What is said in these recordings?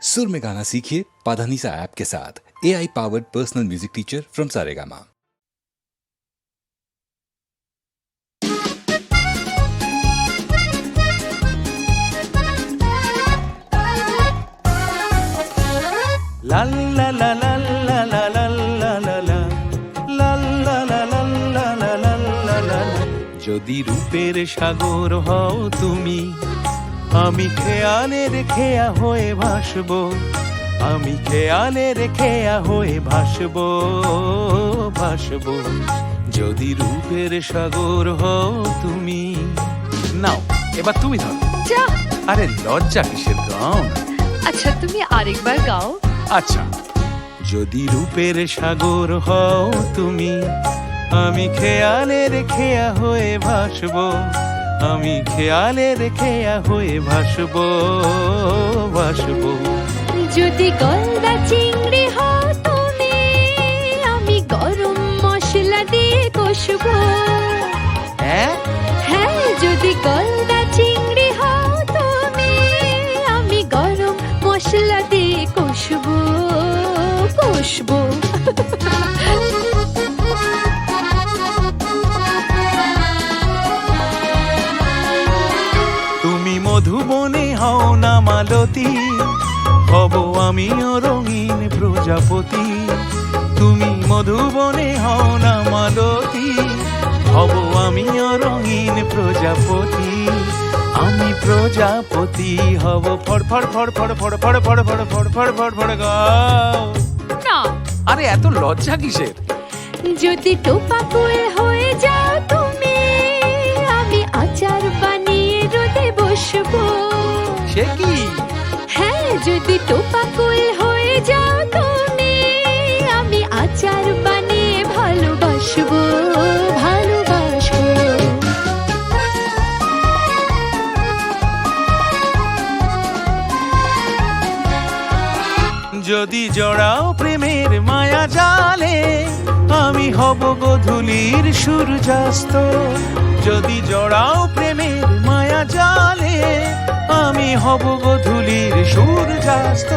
सुर में गाना सीखिए पाधानीसा ऐप के साथ A I powered personal music teacher from Saregama La la la la la la la যদি রূপের সাগর হও তুমি আমি খেয়ালের খেয়া হয়ে ভাসব আমি খেয়ালের খেয়া হয়ে ভাসবো ভাসব। যদি রূপের সাগর হও তুমি নাও এবার তুমি ধরো। আরে লজ্জা কিসের গাও আচ্ছা তুমি আরেকবার গাও। আচ্ছা। যদি রূপের সাগর হও তুমি আমি খেয়ালের খেয়া হয়ে ভাসব আমি খেয়ালের খেয়া হয়ে ভাসব ভাসব। যদি গলদা চিংড়ি হও তুমি আমি গরম মশলা দিয়ে কষবো। হ্যাঁ? হ্যাঁ যদি গলদা চিংড়ি হও তুমি আমি গরম মশলা দিয়ে কষবো কষবো। মধুবনে হও না মালতী হব আমিও রঙিন প্রজাপতি তুমি মধুবনে হও না মালতী হব আমিও রঙিন প্রজাপতি আমি প্রজাপতি হব ফড় ফড় ফড় ফড় ফড় ফড় ফড় ফড় ফড় ফড় ফড় ফড় গাও না আরে এত লজ্জা কিসের যদি টোপা কুল যদি টোপা কুল হয়ে যাও তুমি, আমি আচার বানিয়ে ভালোবাসবো যদি জড়াও প্রেমের মায়া জালে, আমি হব গধূলির সূর্যাস্ত। যদি জড়াও প্রেমের মায়া জালে আমি হব গধূলির সূর্যাস্ত।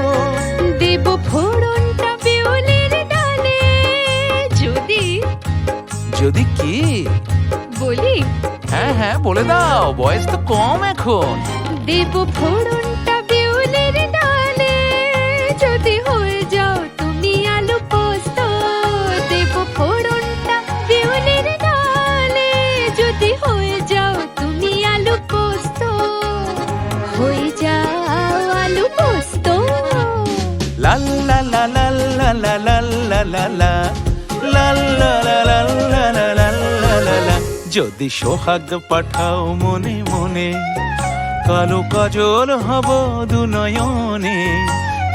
দেব ফোড়নটা বিউলির ডালে যদি যদি কি? বলি? হ্যাঁ হ্যাঁ বলে দাও বয়স তো কম এখন। দেব ফোড়নটা লা লা লা লা লা লা লা লা লা লা লা লা লা লা লা। যদি সোহাগ পাঠাও মনে মনে কালো কাজল হব দুনয়নে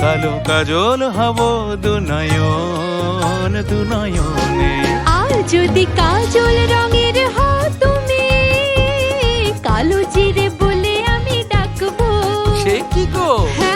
কালো কাজল হব দুনয়ন দুনয়নে। আর যদি কাজল রঙের হও তুমি কালো জিরে বলে আমি ডাকবো। সে কি গো? হ্যাঁ